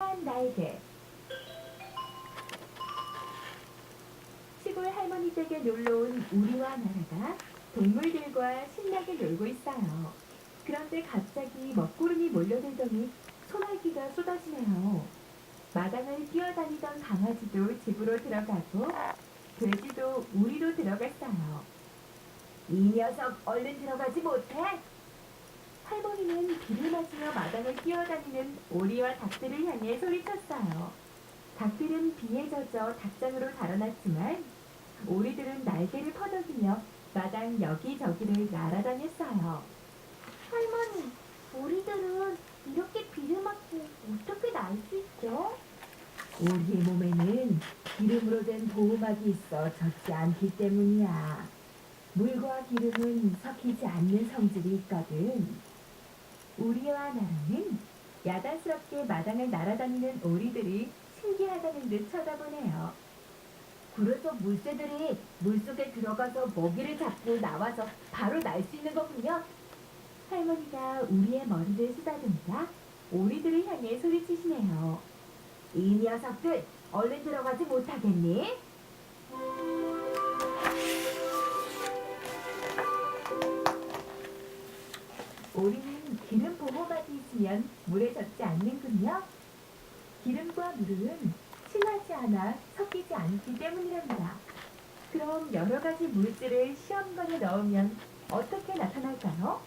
한 날개 시골 할머니 댁에 놀러온 우리와 나라가 동물들과 신나게 놀고 있어요. 그런데 갑자기 먹구름이 몰려들더니 소나기가 쏟아지네요. 마당을 뛰어다니던 강아지도 집으로 들어가고 돼지도 우리로 들어갔어요. 이 녀석 얼른 들어가지 못해? 할머니는 비를 맞으며 마당을 뛰어다니는 오리와 닭들을 향해 소리쳤어요. 닭들은 비에 젖어 닭장으로 달아났지만 오리들은 날개를 퍼덕이며 마당 여기저기를 날아다녔어요. 할머니, 우리들은 이렇게 비를 맞고 어떻게 날 수 있죠? 오리의 몸에는 기름으로 된 보호막이 있어 젖지 않기 때문이야. 물과 기름은 섞이지 않는 성질이 있거든. 우리와 나라는 야단스럽게 마당을 날아다니는 오리들이 신기하다는 듯 쳐다보네요. 그래서 물새들이 물속에 들어가서 먹이를 잡고 나와서 바로 날 수 있는 거군요. 할머니가 우리의 머리를 쓰다듬자 오리들을 향해 소리치시네요. 이 녀석들 얼른 들어가지 못하겠니? 오리는 기름 보호막이 있으면 물에 젖지 않는군요. 기름과 물은 친하지 않아 섞이지 않기 때문이랍니다. 그럼 여러 가지 물질을 시험관에 넣으면 어떻게 나타날까요?